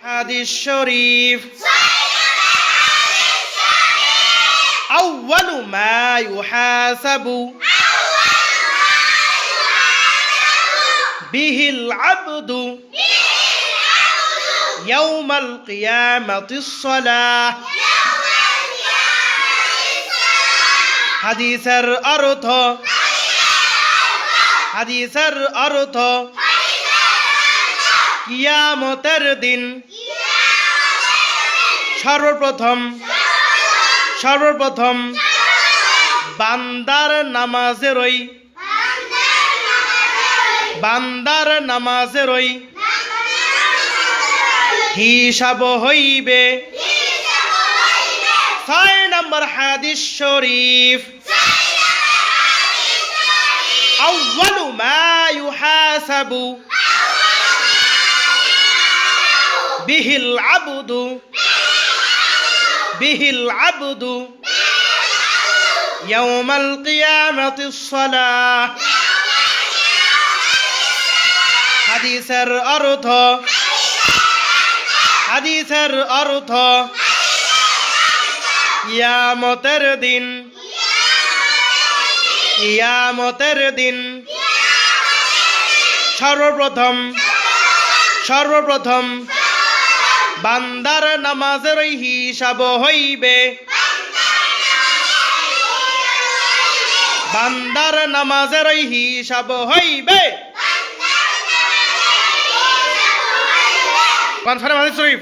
হাদিস শরীফ أول ما يحاسب به العبد يوم القيامة الصلاة হাদিসের অর্থ হাদিসের অর্থ কিয়ামতের দিন সর্বপ্রথম সর্বপ্রথম বান্দার নামাজেরই বান্দার নামাজেরই হিসাব হইবে ছয় নম্বর হাদিস শরীফ أول ما يحاسب به العبد به العبد يوم القيامة الصلاة হাদিসের অর্থ হাদিসের অর্থ ইয়ামতের দিন ইয়ামতের দিন সর্বপ্রথম সর্বপ্রথম বান্দার নামাজের হিসাব হইবে। বান্দার নামাজের হিসাব হইবে। কনফারেন্স শরীফ?